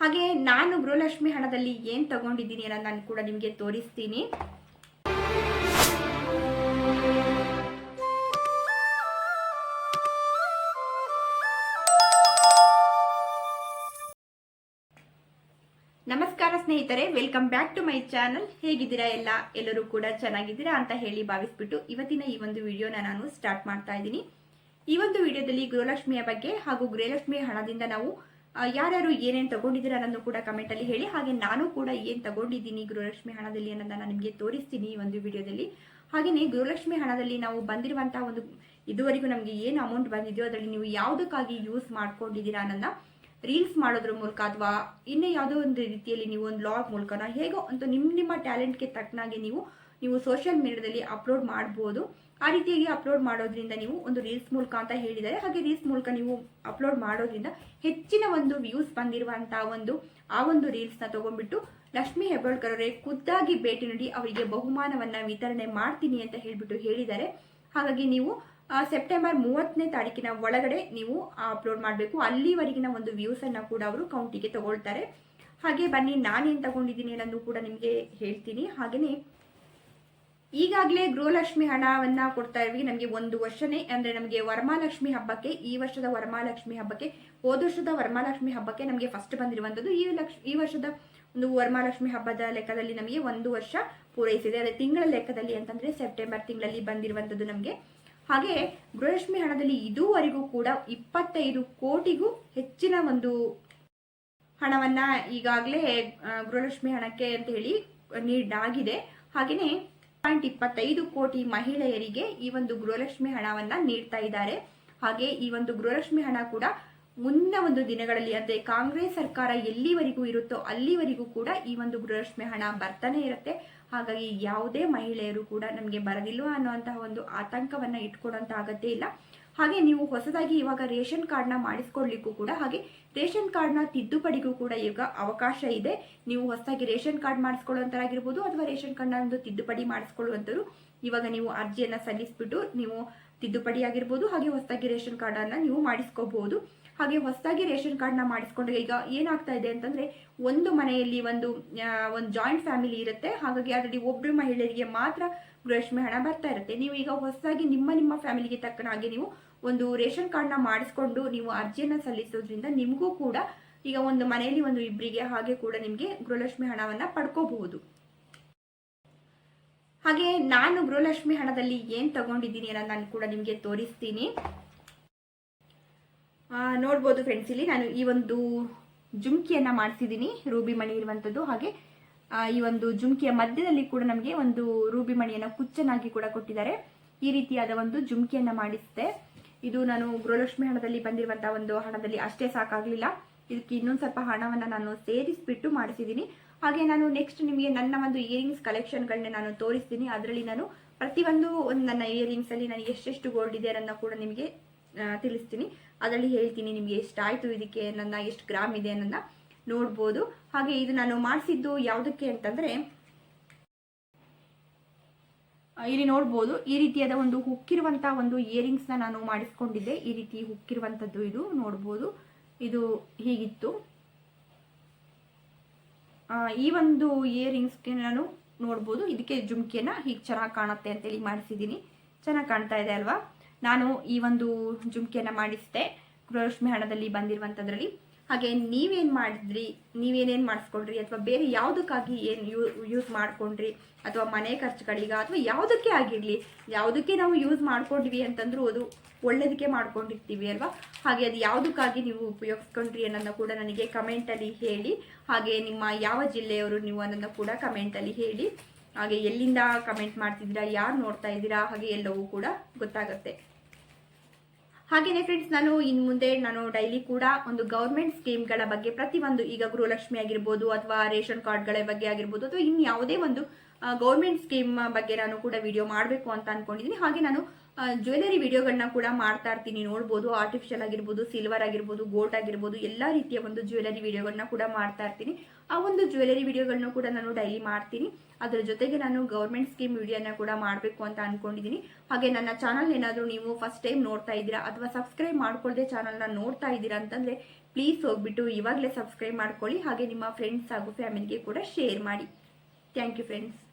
ಹಾಗೆ ನಾನು ಗೃಹಲಕ್ಷ್ಮಿ ಹಣದಲ್ಲಿ ಏನು ತಗೊಂಡಿದ್ದೀನಿ ಅನ್ನೋದು ನಾನು ಕೂಡ ನಿಮಗೆ ತೋರಿಸ್ತೀನಿ. ನಮಸ್ಕಾರ ಸ್ನೇಹಿತರೆ, welcome back to my channel. ಹೇಗಿದ್ದೀರಾ ಎಲ್ಲ? ಎಲ್ಲರೂ ಕೂಡ ಚೆನ್ನಾಗಿದ್ದೀರಾ ಅಂತ ಹೇಳಿ ಭಾವಿಸ್ಬಿಟ್ಟು ಇವತ್ತಿನ ಈ ಒಂದು ವಿಡಿಯೋನ ನಾನು ಸ್ಟಾರ್ಟ್ ಮಾಡ್ತಾ ಇದ್ದೀನಿ. ಈ ಒಂದು ವಿಡಿಯೋದಲ್ಲಿ ಗೃಹಲಕ್ಷ್ಮಿಯ ಬಗ್ಗೆ ಹಾಗೂ ಗೃಹಲಕ್ಷ್ಮಿಯ ಹಣದಿಂದ ನಾವು ಯಾರ್ಯಾರು ಏನೇನು ತಗೊಂಡಿದ್ದೀರಾ ಅನ್ನೋದು ಕೂಡ ಕಮೆಂಟಲ್ಲಿ ಹೇಳಿ. ಹಾಗೆ ನಾನು ಕೂಡ ಏನು ತಗೊಂಡಿದ್ದೀನಿ ಗೃಹಲಕ್ಷ್ಮಿ ಹಣದಲ್ಲಿ ಅನ್ನೋದನ್ನು ನಾನು ನಿಮಗೆ ತೋರಿಸ್ತೀನಿ ಈ ಒಂದು ವಿಡಿಯೋದಲ್ಲಿ. ಹಾಗೆಯೇ ಗೃಹಲಕ್ಷ್ಮಿ ಹಣದಲ್ಲಿ ನಾವು ಬಂದಿರುವಂತಹ ಒಂದು ಇದುವರೆಗೂ ನಮಗೆ ಏನು ಅಮೌಂಟ್ ಬಂದಿದೆಯೋ ಅದರಲ್ಲಿ ನೀವು ಯಾವುದಕ್ಕಾಗಿ ಯೂಸ್ ಮಾಡ್ಕೊಂಡಿದ್ದೀರಾ ಅನ್ನೋದನ್ನ ರೀಲ್ಸ್ ಮಾಡೋದ್ರ ಮೂಲಕ ಅಥವಾ ಇನ್ನೂ ಯಾವುದೋ ಒಂದು ರೀತಿಯಲ್ಲಿ ನೀವು ಒಂದು ಲಾಗ್ ಮೂಲಕನ ಹೇಗೋ ಅಂತ ನಿಮ್ಮ ನಿಮ್ಮ ಟ್ಯಾಲೆಂಟ್ಗೆ ತಕ್ಕನಾಗಿ ನೀವು ನೀವು ಸೋಷಿಯಲ್ ಮೀಡಿಯಾದಲ್ಲಿ ಅಪ್ಲೋಡ್ ಮಾಡ್ಬೋದು. ಆ ರೀತಿಯಾಗಿ ಅಪ್ಲೋಡ್ ಮಾಡೋದ್ರಿಂದ ನೀವು ಒಂದು ರೀಲ್ಸ್ ಮೂಲಕ ಅಂತ ಹೇಳಿದ್ದಾರೆ. ಹಾಗೆ ರೀಲ್ಸ್ ಮೂಲಕ ನೀವು ಅಪ್ಲೋಡ್ ಮಾಡೋದ್ರಿಂದ ಹೆಚ್ಚಿನ ಒಂದು ವ್ಯೂಸ್ ಬಂದಿರುವಂಥ ಒಂದು, ಆ ಒಂದು ರೀಲ್ಸ್ನ ತಗೊಂಡ್ಬಿಟ್ಟು ಲಕ್ಷ್ಮಿ ಹೆಬ್ಬಾಳ್ಕರ್ ಅವರೇ ಖುದ್ದಾಗಿ ಭೇಟಿ ನೀಡಿ ಅವರಿಗೆ ಬಹುಮಾನವನ್ನ ವಿತರಣೆ ಮಾಡ್ತೀನಿ ಅಂತ ಹೇಳ್ಬಿಟ್ಟು ಹೇಳಿದ್ದಾರೆ. ಹಾಗಾಗಿ ನೀವು ಸೆಪ್ಟೆಂಬರ್ ಮೂವತ್ತನೇ ತಾರೀಕಿನ ಒಳಗಡೆ ನೀವು ಅಪ್ಲೋಡ್ ಮಾಡಬೇಕು. ಅಲ್ಲಿವರೆಗಿನ ಒಂದು ವ್ಯೂಸ್ ಅನ್ನ ಕೂಡ ಅವರು ಕೌಂಟಿಗೆ ತಗೊಳ್ತಾರೆ. ಹಾಗೆ ಬನ್ನಿ, ನಾನೇನು ತಗೊಂಡಿದ್ದೀನಿ ಅನ್ನೋದು ಕೂಡ ನಿಮಗೆ ಹೇಳ್ತೀನಿ. ಹಾಗೆಯೇ ಈಗಾಗಲೇ ಗೃಹಲಕ್ಷ್ಮಿ ಹಣವನ್ನ ಕೊಡ್ತಾ ಇದ್ವಿ. ನಮಗೆ ಒಂದು ವರ್ಷನೇ ಅಂದ್ರೆ ನಮಗೆ ವರಮಹಾಲಕ್ಷ್ಮಿ ಹಬ್ಬಕ್ಕೆ, ಈ ವರ್ಷದ ವರಮಹಾಲಕ್ಷ್ಮಿ ಹಬ್ಬಕ್ಕೆ, ಹೋದ ವರ್ಷದ ವರಮಹಾಲಕ್ಷ್ಮಿ ಹಬ್ಬಕ್ಕೆ ನಮಗೆ ಫಸ್ಟ್ ಬಂದಿರುವಂಥದ್ದು ಈ ಲಕ್ಷ, ಈ ವರ್ಷದ ಒಂದು ವರಮಹಾಲಕ್ಷ್ಮಿ ಹಬ್ಬದ ಲೆಕ್ಕದಲ್ಲಿ ನಮಗೆ ಒಂದು ವರ್ಷ ಪೂರೈಸಿದೆ. ಅದೇ ತಿಂಗಳ ಲೆಕ್ಕದಲ್ಲಿ ಅಂತಂದ್ರೆ ಸೆಪ್ಟೆಂಬರ್ ತಿಂಗಳಲ್ಲಿ ಬಂದಿರುವಂಥದ್ದು ನಮಗೆ. ಹಾಗೆ ಗೃಹಲಕ್ಷ್ಮಿ ಹಣದಲ್ಲಿ ಇದುವರೆಗೂ ಕೂಡ ಇಪ್ಪತ್ತೈದು ಕೋಟಿಗೂ ಹೆಚ್ಚಿನ ಒಂದು ಹಣವನ್ನ ಈಗಾಗಲೇ ಗೃಹಲಕ್ಷ್ಮಿ ಹಣಕ್ಕೆ ಅಂತ ಹೇಳಿ ನೀಡಾಗಿದೆ ಹಾಗೆಯೇ ಪಾಯಿಂಟ್ ಇಪ್ಪತ್ತೈದು ಕೋಟಿ ಮಹಿಳೆಯರಿಗೆ ಈ ಒಂದು ಗೃಹಲಕ್ಷ್ಮಿ ಹಣವನ್ನ ನೀಡ್ತಾ ಇದ್ದಾರೆ. ಹಾಗೆ ಈ ಒಂದು ಗೃಹಲಕ್ಷ್ಮಿ ಹಣ ಕೂಡ ಮುಂದಿನ ಒಂದು ದಿನಗಳಲ್ಲಿ, ಅಂದ್ರೆ ಕಾಂಗ್ರೆಸ್ ಸರ್ಕಾರ ಎಲ್ಲಿವರೆಗೂ ಇರುತ್ತೋ ಅಲ್ಲಿವರೆಗೂ ಕೂಡ ಈ ಒಂದು ಗೃಹಲಕ್ಷ್ಮಿ ಹಣ ಬರ್ತಾನೆ ಇರುತ್ತೆ. ಹಾಗಾಗಿ ಯಾವುದೇ ಮಹಿಳೆಯರು ಕೂಡ ನಮಗೆ ಬರದಿಲ್ವಾ ಅನ್ನುವಂತಹ ಒಂದು ಆತಂಕವನ್ನ ಇಟ್ಕೊಡೋಂತ ಅಗತ್ಯ ಇಲ್ಲ. ಹಾಗೆ ನೀವು ಹೊಸದಾಗಿ ಇವಾಗ ರೇಷನ್ ಕಾರ್ಡ್ನ ಮಾಡಿಸ್ಕೊಳ್ಲಿಕ್ಕೂ ಕೂಡ ಹಾಗೆ ರೇಷನ್ ಕಾರ್ಡ್ನ ತಿದ್ದುಪಡಿಗೂ ಕೂಡ ಈಗ ಅವಕಾಶ ಇದೆ. ನೀವು ಹೊಸದಾಗಿ ರೇಷನ್ ಕಾರ್ಡ್ ಮಾಡಿಸ್ಕೊಳ್ಳುವಂತರಾಗಿರ್ಬೋದು ಅಥವಾ ರೇಷನ್ ಕಾರ್ಡ್ನ ಒಂದು ತಿದ್ದುಪಡಿ ಮಾಡಿಸ್ಕೊಳ್ಳುವಂಥವ್ರು ಇವಾಗ ನೀವು ಅರ್ಜಿಯನ್ನು ಸಲ್ಲಿಸ್ಬಿಟ್ಟು ನೀವು ತಿದ್ದುಪಡಿ ಆಗಿರ್ಬೋದು, ಹಾಗೆ ಹೊಸದಾಗಿ ರೇಷನ್ ಕಾರ್ಡ್ ಅನ್ನ ನೀವು ಮಾಡಿಸ್ಕೋಬಹುದು ಹಾಗೆ ಹೊಸದಾಗಿ ರೇಷನ್ ಕಾರ್ಡ್ನ ಮಾಡಿಸ್ಕೊಂಡ್ರೆ ಈಗ ಏನಾಗ್ತಾ ಇದೆ ಅಂತಂದ್ರೆ, ಒಂದು ಮನೆಯಲ್ಲಿ ಒಂದು ಒಂದು ಜಾಯಿಂಟ್ ಫ್ಯಾಮಿಲಿ ಇರುತ್ತೆ. ಹಾಗಾಗಿ ಅದರಲ್ಲಿ ಒಬ್ಬರು ಮಹಿಳೆಯರಿಗೆ ಮಾತ್ರ ಗೃಹಲಕ್ಷ್ಮಿ ಹಣ ಬರ್ತಾ ಇರುತ್ತೆ. ನೀವು ಈಗ ಹೊಸದಾಗಿ ನಿಮ್ಮ ನಿಮ್ಮ ಫ್ಯಾಮಿಲಿಗೆ ತಕ್ಕನ ಹಾಗೆ ನೀವು ಒಂದು ರೇಷನ್ ಕಾರ್ಡ್ನ ಮಾಡಿಸ್ಕೊಂಡು ನೀವು ಅರ್ಜಿಯನ್ನ ಸಲ್ಲಿಸೋದ್ರಿಂದ ನಿಮಗೂ ಕೂಡ ಈಗ ಒಂದು ಮನೆಯಲ್ಲಿ ಒಂದು ಇಬ್ಬರಿಗೆ ಹಾಗೆ ಕೂಡ ನಿಮಗೆ ಗೃಹಲಕ್ಷ್ಮಿ ಹಣವನ್ನು ಪಡ್ಕೋಬಹುದು. ಹಾಗೆ ನಾನು ಗೃಹಲಕ್ಷ್ಮಿ ಹಣದಲ್ಲಿ ಏನ್ ತಗೊಂಡಿದ್ದೀನಿ ಅನ್ನೋದು ನಾನು ಕೂಡ ನಿಮಗೆ ತೋರಿಸ್ತೀನಿ. ಆ, ನೋಡ್ಬೋದು ಫ್ರೆಂಡ್ಸ್ ಇಲ್ಲಿ ನಾನು ಈ ಒಂದು ಜುಮ್ಕಿಯನ್ನ ಮಾಡಿಸಿದ್ದೀನಿ ರೂಬಿ ಮಣಿ ಇರುವಂಥದ್ದು ಹಾಗೆ ಈ ಒಂದು ಜುಮ್ಕಿಯ ಮಧ್ಯದಲ್ಲಿ ಕೂಡ ನಮಗೆ ಒಂದು ರೂಬಿ ಮಣಿಯನ್ನ ಕುಚ್ಚನಾಗಿ ಕೂಡ ಕೊಟ್ಟಿದ್ದಾರೆ. ಈ ರೀತಿಯಾದ ಒಂದು ಜುಮ್ಕಿಯನ್ನ ಮಾಡಿಸಿದೆ. ಇದು ನಾನು ಗೃಹಲಕ್ಷ್ಮಿ ಹಣದಲ್ಲಿ ಬಂದಿರುವಂತಹ ಒಂದು ಹಣದಲ್ಲಿ ಅಷ್ಟೇ ಸಾಕಾಗ್ಲಿಲ್ಲ. ಇದಕ್ಕೆ ಇನ್ನೊಂದು ಸ್ವಲ್ಪ ಹಣವನ್ನ ನಾನು ಸೇರಿಸ್ಬಿಟ್ಟು ಮಾಡಿಸಿದ್ದೀನಿ ಹಾಗೆ ನಾನು ನೆಕ್ಸ್ಟ್ ನಿಮಗೆ ನನ್ನ ಒಂದು ಇಯರಿಂಗ್ಸ್ ಕಲೆಕ್ಷನ್ಗಳನ್ನ ನಾನು ತೋರಿಸ್ತೀನಿ. ಅದರಲ್ಲಿ ನಾನು ಪ್ರತಿಯೊಂದು ಒಂದು ನನ್ನ ಇಯರಿಂಗ್ಸ್ ಅಲ್ಲಿ ನನಗೆ ಎಷ್ಟೆಷ್ಟು ಗೋಲ್ಡ್ ಇದೆ ಅನ್ನೋ ಕೂಡ ನಿಮಗೆ ತಿಳಿಸ್ತೀನಿ. ಅದರಲ್ಲಿ ಹೇಳ್ತೀನಿ ನಿಮಗೆ ಎಷ್ಟಾಯಿತು ಇದಕ್ಕೆ, ನನ್ನ ಎಷ್ಟು ಗ್ರಾಮ್ ಇದೆ ಅನ್ನೋದನ್ನ ನೋಡ್ಬೋದು. ಹಾಗೆ ಇದು ನಾನು ಮಾಡಿಸಿದ್ದು ಯಾವುದಕ್ಕೆ ಅಂತಂದ್ರೆ ಇಲ್ಲಿ ನೋಡ್ಬೋದು, ಈ ರೀತಿಯಾದ ಒಂದು ಹುಕ್ಕಿರುವಂತ ಒಂದು ಇಯರಿಂಗ್ಸ್ನ ನಾನು ಮಾಡಿಸ್ಕೊಂಡಿದ್ದೆ. ಈ ರೀತಿ ಹುಕ್ಕಿರುವಂಥದ್ದು ಇದು ನೋಡ್ಬೋದು. ಇದು ಹೀಗಿತ್ತು. ಈ ಒಂದು ಇಯರಿಂಗ್ಸ್ಗೆ ನಾನು ನೋಡ್ಬೋದು. ಇದಕ್ಕೆ ಜುಮ್ಕಿಯನ್ನು ಹೀಗೆ ಚೆನ್ನಾಗಿ ಕಾಣುತ್ತೆ ಅಂತೇಳಿ ಮಾಡಿಸಿದ್ದೀನಿ ಚೆನ್ನಾಗಿ ಕಾಣ್ತಾ ಇದೆ ಅಲ್ವಾ? ನಾನು ಈ ಒಂದು ಜುಮ್ಕಿಯನ್ನು ಮಾಡಿಸಿದೆ. ಗೃಹಲಕ್ಷ್ಮಿ ಹಣದಲ್ಲಿ ಬಂದಿರುವಂಥದ್ರಲ್ಲಿ ಹಾಗೆ ನೀವೇನು ಮಾಡಿದ್ರಿ, ನೀವೇನೇನು ಮಾಡಿಸ್ಕೊಂಡ್ರಿ, ಅಥವಾ ಬೇರೆ ಯಾವುದಕ್ಕಾಗಿ ಏನು ಯೂ ಯೂಸ್ ಮಾಡ್ಕೊಂಡ್ರಿ, ಅಥವಾ ಮನೆ ಖರ್ಚುಗಳಿಗ, ಅಥವಾ ಯಾವುದಕ್ಕೆ ಆಗಿರಲಿ, ಯಾವುದಕ್ಕೆ ನಾವು ಯೂಸ್ ಮಾಡ್ಕೊಂಡ್ವಿ ಅಂತಂದ್ರೂ ಅದು ಒಳ್ಳೇದಕ್ಕೆ ಮಾಡ್ಕೊಂಡಿರ್ತೀವಿ ಅಲ್ವಾ? ಹಾಗೆ ಅದು ಯಾವುದಕ್ಕಾಗಿ ನೀವು ಉಪಯೋಗಿಸ್ಕೊಂಡ್ರಿ ಅನ್ನೋದನ್ನ ಕೂಡ ನನಗೆ ಕಮೆಂಟಲ್ಲಿ ಹೇಳಿ, ಹಾಗೆ ನಿಮ್ಮ ಯಾವ ಜಿಲ್ಲೆಯವರು ನೀವು ಅನ್ನೋದನ್ನ ಕೂಡ ಕಮೆಂಟಲ್ಲಿ ಹೇಳಿ, ಹಾಗೆ ಎಲ್ಲಿಂದ ಕಮೆಂಟ್ ಮಾಡ್ತಿದ್ದೀರಾ, ಯಾರು ನೋಡ್ತಾ ಇದ್ದೀರಾ, ಹಾಗೆ ಎಲ್ಲವೂ ಕೂಡ ಗೊತ್ತಾಗುತ್ತೆ. ಹಾಗೇನೆ ಫ್ರೆಂಡ್ಸ್ ನಾನು ಇನ್ ಮುಂದೆ ನಾನು ಡೈಲಿ ಕೂಡ ಒಂದು ಗೌರ್ಮೆಂಟ್ ಸ್ಕೀಮ್ಗಳ ಬಗ್ಗೆ ಪ್ರತಿಯೊಂದು ಈಗ ಗೃಹಲಕ್ಷ್ಮಿ ಆಗಿರ್ಬೋದು ಅಥವಾ ರೇಷನ್ ಕಾರ್ಡ್ಗಳ ಬಗ್ಗೆ ಆಗಿರ್ಬೋದು ಅಥವಾ ಇನ್ನು ಯಾವುದೇ ಒಂದು ಗೌರ್ಮೆಂಟ್ ಸ್ಕೀಮ್ ಬಗ್ಗೆ ನಾನು ಕೂಡ ವಿಡಿಯೋ ಮಾಡಬೇಕು ಅಂತ ಅನ್ಕೊಂಡಿದ್ದೀನಿ ಹಾಗೆ ನಾನು ಜ್ಯುವೆಲರಿ ವಿಡಿಯೋಗಳನ್ನ ಕೂಡ ಮಾಡ್ತಾ ಇರ್ತೀನಿ. ನೋಡ್ಬೋದು ಆರ್ಟಿಫಿಷಿಯಲ್ ಆಗಿರ್ಬೋದು ಸಿಲ್ವರ್ ಆಗಿರ್ಬೋದು ಗೋಲ್ಡ್ ಆಗಿರ್ಬೋದು, ಎಲ್ಲ ರೀತಿಯ ಒಂದು ಜ್ಯುವೆಲರಿ ವಿಡಿಯೋಗಳನ್ನ ಕೂಡ ಮಾಡ್ತಾ ಇರ್ತೀನಿ. ಆ ಒಂದು ಜ್ಯುವೆಲರಿ ವಿಡಿಯೋಗಳನ್ನ ಕೂಡ ನಾನು ಡೈಲಿ ಮಾಡ್ತೀನಿ. ಅದರ ಜೊತೆಗೆ ನಾನು ಗೌರ್ಮೆಂಟ್ ಸ್ಕೀಮ್ ವಿಡಿಯೋನ ಕೂಡ ಮಾಡಬೇಕು ಅಂತ ಅನ್ಕೊಂಡಿದ್ದೀನಿ. ಹಾಗೆ ನನ್ನ ಚಾನಲ್ ಏನಾದರೂ ನೀವು ಫಸ್ಟ್ ಟೈಮ್ ನೋಡ್ತಾ ಇದ್ದೀರಾ ಅಥವಾ ಸಬ್ಸ್ಕ್ರೈಬ್ ಮಾಡ್ಕೊಳ್ಳದೆ ಚಾನಲ್ನ ನೋಡ್ತಾ ಇದ್ದೀರಾ ಅಂತಂದರೆ ಪ್ಲೀಸ್ ಹೋಗ್ಬಿಟ್ಟು ಇವಾಗಲೇ ಸಬ್ಸ್ಕ್ರೈಬ್ ಮಾಡ್ಕೊಳ್ಳಿ. ಹಾಗೆ ನಿಮ್ಮ ಫ್ರೆಂಡ್ಸ್ ಹಾಗೂ ಫ್ಯಾಮಿಲಿಗೆ ಕೂಡ ಶೇರ್ ಮಾಡಿ. Thank you friends